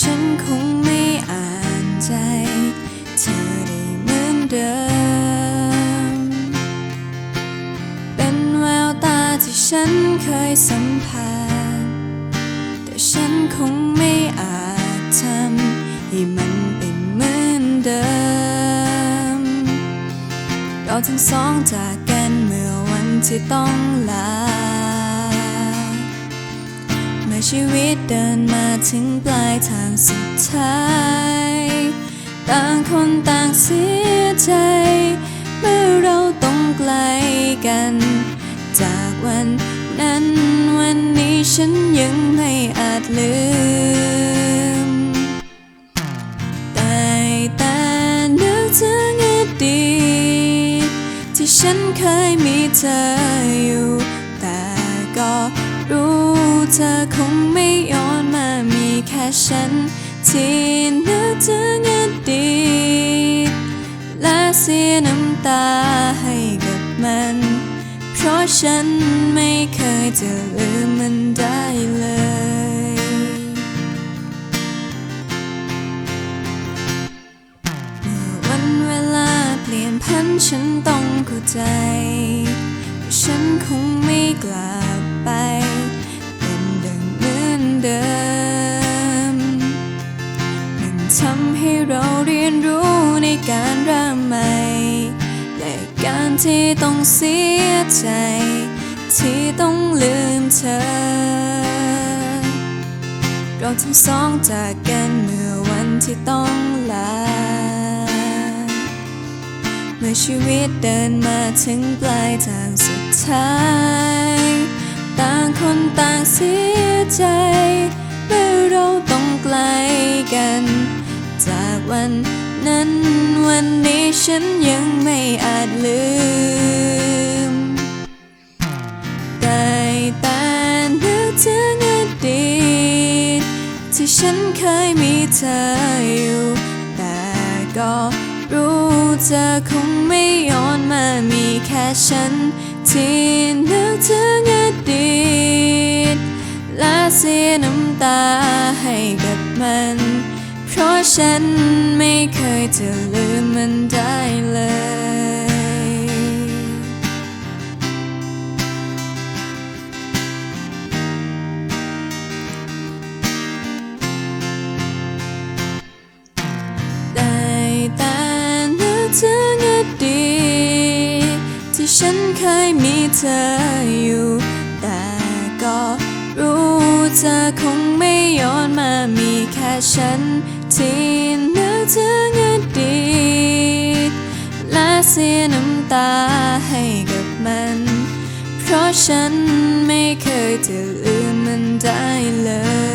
ฉันคงไม่อ่านใจ เธอได้เหมือนเดิม เป็นแววตาที่ฉันเคยสัมผัส แต่ฉันคงไม่อาจทำให้มันเป็นเหมือนเดิม เราทั้งสองจากกันเมื่อวันที่ต้องลา ชีวิตเดินมาถึงปลายทางสุดท้าย ต่างคนต่างเสียใจ เมื่อเราต้องไกลกัน จากวันนั้นวันนี้ฉันยังไม่อาจลืม แต่แต่นึกถึงอดีตที่ฉันเคยมีเธออยู่ คงไม่ย้อนมามีแค่ฉัน ที่นึกถึงอดีตและเสียน้ำตาให้กับมัน เพราะฉันไม่เคยจะลืมมันได้เลยเมื่อวันเวลาเปลี่ยนพันฉันต้องเข้าใจว่ฉันคงไม่กลับไป ที่ต้องเสียใจ ที่ต้องลืมเธอ เราทั้งสองจากกันเมื่อวันที่ต้องลา เมื่อชีวิตเดินมาถึงปลายทางสุดท้าย ต่างคนต่างเสียใจเมื่อเราต้องไกลกัน จากวัน นั้นวันนี้ฉันยังไม่อาจลืม แต่แต่นึกถึงอดีตที่ฉันเคยมีเธออยู่ แต่ก็รู้เธอคงไม่ย้อนมามีแค่ฉัน ที่นึกถึงอดีตและเสียน้ำตาให้กับมัน ฉันไม่เคยจะลืมมันได้เลย ได้แต่นึกถึงอดีตที่ฉันเคยมีเธออยู่ แต่ก็รู้เธอคงไม่ย้อนมามีแค่ฉัน ที่นึกถึงอดีตและเสียน้ำตาให้กับมัน เพราะฉันไม่เคยจะลืมมันได้เลย